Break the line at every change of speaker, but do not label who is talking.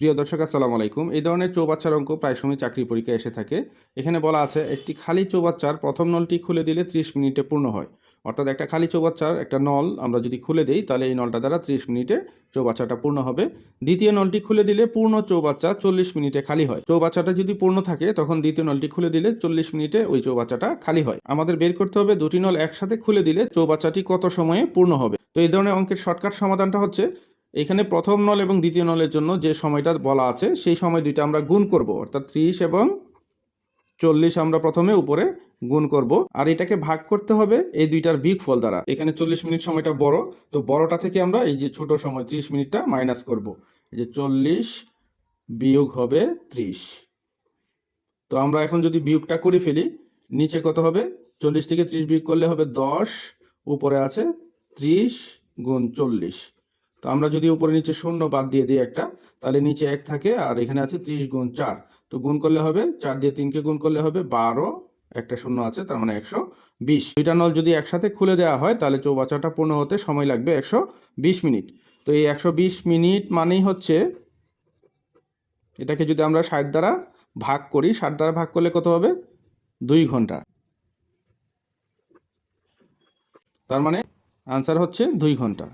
প্রিয় দর্শক, আসসালামু আলাইকুম। এই ধরনের চৌবাচ্চার অঙ্ক প্রায় সময় চাকরি পরীক্ষায় এসে থাকে। এখানে বলা আছে, একটি খালি চৌবাচ্চার প্রথম নলটি খুলে দিলে ত্রিশ মিনিটে পূর্ণ হয়। অর্থাৎ একটা খালি চৌবাচ্চার, একটা নল আমরা যদি খুলে দিই, তাহলে এই নলটা দ্বারা ত্রিশ মিনিটে চৌবাচ্চাটা পূর্ণ হবে। দ্বিতীয় নলটি খুলে দিলে পূর্ণ চৌবাচ্চা চল্লিশ মিনিটে খালি হয়। চৌবাচ্চাটা যদি পূর্ণ থাকে, তখন দ্বিতীয় নলটি খুলে দিলে চল্লিশ মিনিটে ওই চৌবাচ্চাটা খালি হয়। আমাদের বের করতে হবে দুটি নল একসাথে খুলে দিলে চৌবাচ্চাটি কত সময়ে পূর্ণ হবে। তো এই ধরনের অঙ্কের শর্টকাট সমাধানটা হচ্ছে এখানে প্রথম নল এবং দ্বিতীয় নলের জন্য যে সময়টা বলা আছে, সেই সময় দুইটা আমরা গুণ করব। অর্থাৎ ত্রিশ এবং চল্লিশ আমরা প্রথমে উপরে গুণ করব। আর এটাকে ভাগ করতে হবে এই দুইটার বিগ ফল দ্বারা। এখানে চল্লিশ মিনিট সময়টা বড়। তো বড়টা থেকে আমরা এই যে ছোট সময় ত্রিশ মিনিটটা মাইনাস করব। এই যে চল্লিশ বিয়োগ হবে ত্রিশ। তো আমরা এখন যদি বিয়োগটা করে ফেলি, নিচে কত হবে? চল্লিশ থেকে ত্রিশ বিয়োগ করলে হবে দশ। উপরে আছে ত্রিশ গুণ চল্লিশ। তো আমরা যদি উপরে নিচে শূন্য বাদ দিয়ে দিই একটা, তাহলে নিচে এক থাকে আর এখানে আছে ত্রিশ গুণ চার। তো গুণ করলে হবে, চার দিয়ে তিনকে গুণ করলে হবে বারো, একটা শূন্য আছে, তার মানে একশো বিশ। দুইটা নল যদি একসাথে খুলে দেওয়া হয়, তাহলে চৌবাচ্চাটা পূর্ণ হতে সময় লাগবে একশো বিশ মিনিট। তো এই একশো বিশ মিনিট মানেই হচ্ছে, এটাকে যদি আমরা ষাট দ্বারা ভাগ করি, ষাট দ্বারা ভাগ করলে কত হবে? দুই ঘণ্টা। তার মানে আনসার হচ্ছে দুই ঘণ্টা।